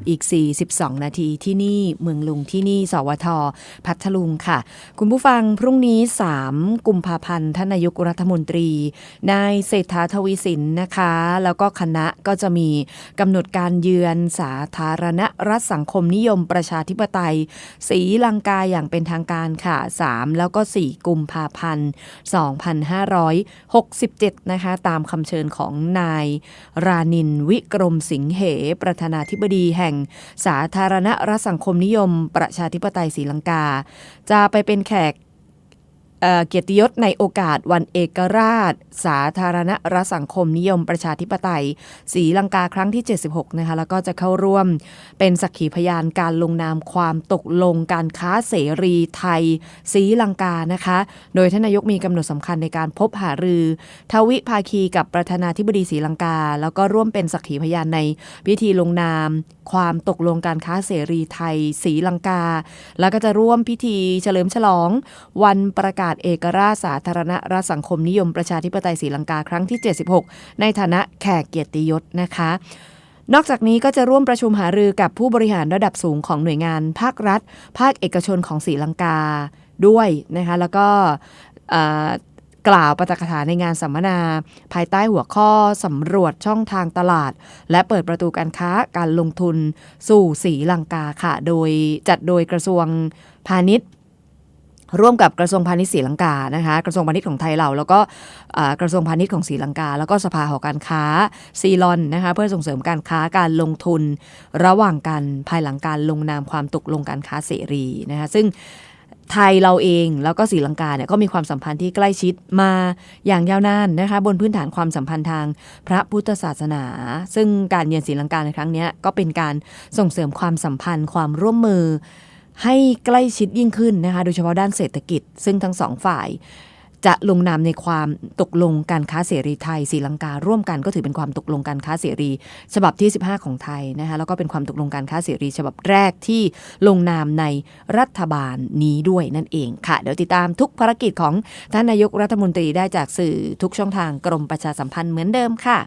กับอีก 42 นาทีที่นี่เมืองลุงที่นี่ สวท พัทลุงค่ะ คุณผู้ฟังพรุ่งนี้ 3 กุมภาพันธ์ท่านนายกรัฐมนตรีนายเศรษฐาทวีสินนะคะ แล้วก็คณะก็จะมีกำหนดการเยือนสาธารณรัฐสังคมนิยมประชาธิปไตยศรีลังกาอย่างเป็นทางการค่ะ 3 แล้วก็ 4 กุมภาพันธ์ 2567 นะคะ ตามคำเชิญของนายรานินวิกรมสิงเห ประธานาธิบดีแห่งสาธารณรัฐสังคมนิยม ประชาธิปไตยศรีลังกา จะไปเป็นแขก เกียรติยศในโอกาสวันเอกราช สาธารณรัฐสังคมนิยมประชาธิปไตยศรีลังกาครั้งที่ 76 นะคะ แล้วก็จะเข้าร่วมเป็นสักขีพยานการลงนามความตกลงการค้าเสรีไทยศรีลังกานะคะ โดยท่านนายกมีกำหนดสำคัญในการพบหารือ ทวิภาคีกับประธานาธิบดีศรีลังกา แล้วก็ร่วมเป็นสักขีพยานในพิธีลงนาม ความตกลงการค้าเสรีไทยศรีลังกา แล้วก็จะร่วมพิธีเฉลิมฉลอง วันประกาศเอกราชสาธารณรัฐสังคมนิยมประชาธิปไตยศรีลังกาครั้งที่ 76 ในฐานะแขกเกียรติยศนะคะนอกจากนี้ก็จะร่วมประชุมหารือกับผู้บริหารระดับสูงของหน่วยงานภาครัฐ ภาคเอกชนของศรีลังกาด้วยนะคะแล้วก็กล่าวปาฐกถาในงานสัมมนา ภายใต้หัวข้อสำรวจช่องทางตลาด และเปิดประตูการค้าการลงทุนสู่ศรีลังกาค่ะ โดยจัดโดยกระทรวงพาณิชย์ ร่วมกับกระทรวงพาณิชย์ศรีลังกานะคะกระทรวงพาณิชย์ของไทยเรา แล้วก็กระทรวงพาณิชย์ของศรีลังกา แล้วก็สภาหอการค้าซีลอนนะคะเพื่อส่งเสริมการค้าการลงทุน ระหว่างกันภายหลังการลงนามความตกลงการค้าเสรีนะคะซึ่งไทยเราเองแล้วก็ศรีลังกาเนี่ยก็มีความสัมพันธ์ที่ใกล้ชิดมาอย่างยาวนานนะคะบนพื้นฐานความสัมพันธ์ทางพระพุทธศาสนา ซึ่งการเยือนศรีลังกาในครั้งนี้ก็เป็นการส่งเสริมความสัมพันธ์ความร่วมมือ ให้ใกล้ชิดยิ่งขึ้นนะคะ โดยเฉพาะด้านเศรษฐกิจ ซึ่งทั้งสองฝ่าย จะลงนามในความตกลงการค้าเสรีไทยศรีลังการ่วมกันก็ถือเป็นความตกลงการค้าเสรี ฉบับที่ 15 ของไทยนะคะแล้วก็เป็นความตกลงการค้าเสรี ฉบับแรกที่ลงนามในรัฐบาลนี้ด้วยนั่นเองค่ะ เดี๋ยวติดตามทุกภารกิจของท่านนายกรัฐมนตรีได้จากสื่อทุกช่องทางกรมประชาสัมพันธ์เหมือนเดิมค่ะ